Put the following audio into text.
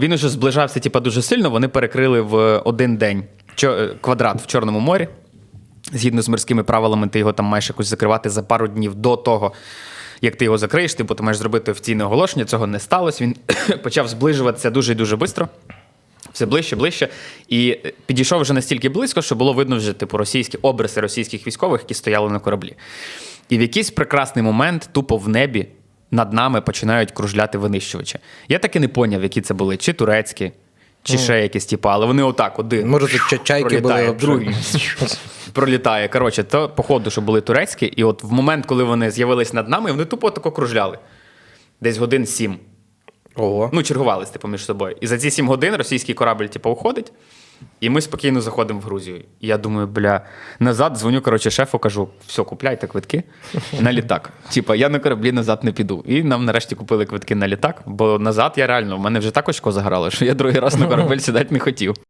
Він уже зближався типа, дуже сильно, вони перекрили в один день е, квадрат в Чорному морі. Згідно з морськими правилами, ти його там маєш якось закривати за пару днів до того, як ти його закриєш, типу, ти маєш зробити офіційне оголошення. Цього не сталося. Він почав зближуватися дуже і дуже швидко. Все ближче, ближче. І е, підійшов вже настільки близько, що було видно вже типу, російські обриси російських військових, які стояли на кораблі. І в якийсь прекрасний момент, тупо в небі, над нами починають кружляти винищувачі. Я так і не поняв, які це були, чи турецькі, чи ще якісь, типу, але вони отак, один. Може, тут ча- чайки були другий пролітає. Коротше, то походу, що були турецькі, і от в момент, коли вони з'явились над нами, вони тупо тако кружляли. Десь годин сім. Ого. Ну, чергувались, типу, між собою. І за ці сім годин російський корабль, типу, уходить, і ми спокійно заходимо в Грузію. І я думаю, бля, назад дзвоню, коротше, шефу, кажу: все, купляйте квитки на літак. Типа, я на кораблі назад не піду. І нам нарешті купили квитки на літак, бо назад я реально, в мене вже так очко заграло, що я другий раз на корабель сідати не хотів.